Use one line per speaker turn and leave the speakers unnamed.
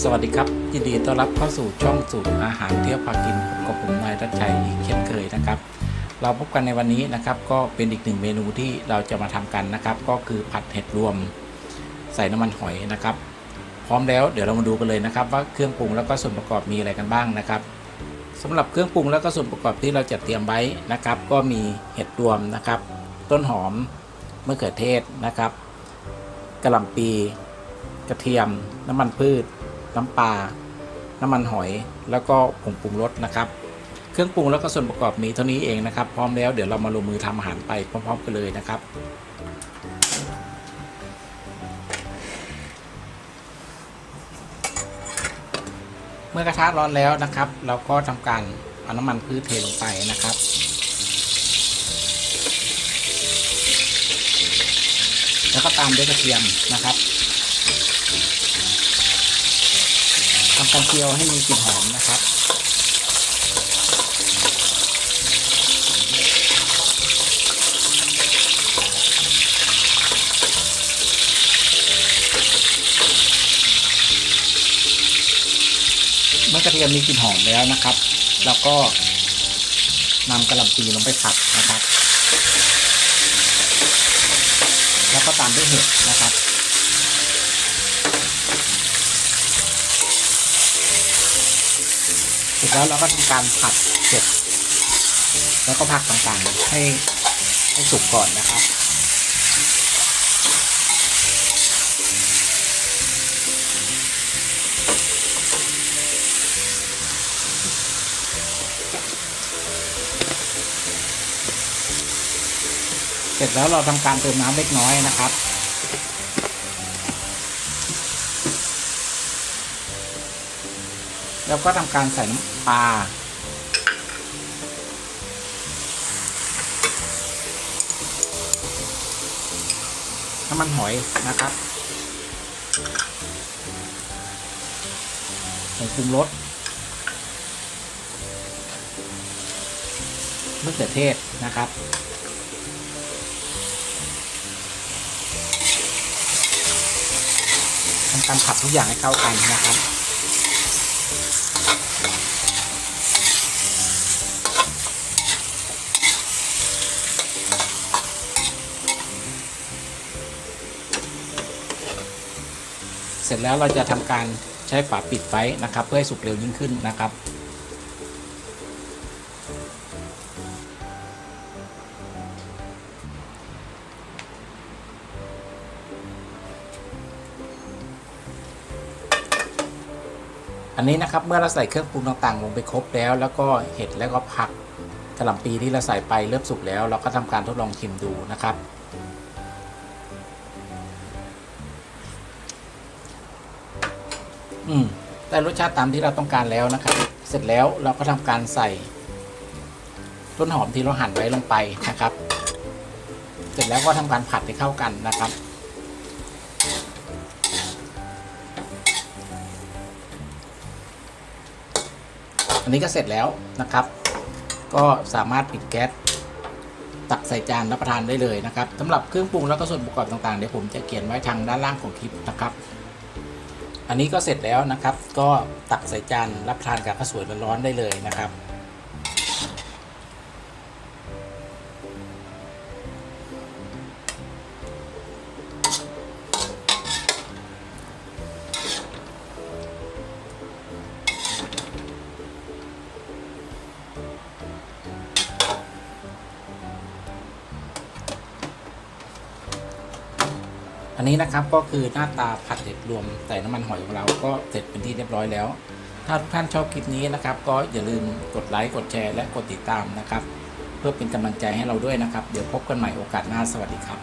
สวัสดีครับ ยินดีต้อนรับเข้าสู่ช่องสูตรอาหารเที่ยวพากินกับผมนายรัชชัยอีกเช่นเคยนะครับ เราพบกันในวันนี้นะครับ ก็เป็นอีกหนึ่งเมนูที่เราจะมาทำกันนะครับ ก็คือผัดเห็ดรวม ใส่น้ำมันหอยนะครับ พร้อมแล้วเดี๋ยวเรามาดูกันเลยนะครับ ว่าเครื่องปรุงแล้วก็ส่วนประกอบมีอะไรกันบ้างนะครับสำหรับเครื่องปรุงแล้วก็ส่วนประกอบที่เราจัดเตรียมไว้นะครับ ก็มีเห็ดรวมนะครับ ต้นหอมมะเขือเทศนะครับกระหล่ำปี กระเทียม น้ำมันพืช น้ำปลา น้ำมันหอย แล้วก็ผงปรุงรสนะครับ เครื่องปรุงแล้วก็ส่วนประกอบมีเท่านี้เองนะครับ พร้อมแล้วเดี๋ยวเรามาลงมือทำอาหารไปพร้อม ๆ กันเลยนะครับเมื่อกระทะร้อนแล้วนะครับ เราก็ทำการเอาน้ำมันพืชเทลงไปนะครับ แล้วก็ตามด้วยกระเทียมนะครับ ทำการเจียวให้มีกลิ่นหอมนะครับ เมื่อกระเทียมมีกลิ่นหอมแล้วนะครับ แล้วก็นำกระหล่ำปีลงไปผัดนะครับ แล้วก็ตามด้วยเห็ดนะครับ แล้วเราก็ทำการผัดเสร็จ แล้วก็พักต่างๆให้ให้สุกก่อนนะครับเสร็จแล้วเราทำการเติมน้ำเล็กน้อยนะครับ แล้วก็ทำการใส่น้ำปลาน้ำมันหอยนะครับผงปรุงรสมะเขือเทศนะครับ ทำการผัดทุกอย่างให้เข้ากันนะครับ เสร็จแล้วเราจะทำการใช้ฝาปิดไว้นะครับ เพื่อให้สุกเร็วยิ่งขึ้นนะครับ อันนี้นะครับเมื่อเราใส่เครื่องปรุงต่างๆลงไปครบแล้ว แล้วก็เห็ดแล้วก็ผักกระหล่ำปีที่เราใส่ไปเริ่มสุกแล้ว เราก็ทำการทดลองชิมดูนะครับ อืมได้รสชาติตามที่เราต้องการแล้วนะครับ เสร็จแล้วเราก็ทำการใส่ต้นหอมที่เราหั่นไว้ลงไปนะครับ เสร็จแล้วก็ทำการผัดให้เข้ากันนะครับ อันนี้ก็เสร็จแล้วนะครับ ก็สามารถปิดแก๊สตักใส่จานรับประทานได้เลยนะครับสำหรับเครื่องปรุงแล้วก็ส่วนประกอบต่างๆเดี๋ยวผมจะเขียนไว้ทางด้านล่างของคลิปนะครับ อันนี้ก็เสร็จแล้วนะครับ ก็ตักใส่จานรับทานกับข้าวสวยร้อนๆได้เลยนะครับ อันนี้นะครับก็คือหน้าตาผัดเห็ดรวมใส่น้ำมันหอยของเราก็เสร็จเป็นที่เรียบร้อยแล้ว ถ้าทุกท่านชอบคลิปนี้นะครับ ก็อย่าลืมกดไลค์กดแชร์และกดติดตามนะครับ เพื่อเป็นกำลังใจให้เราด้วยนะครับ เดี๋ยวพบกันใหม่โอกาสหน้าสวัสดีครับ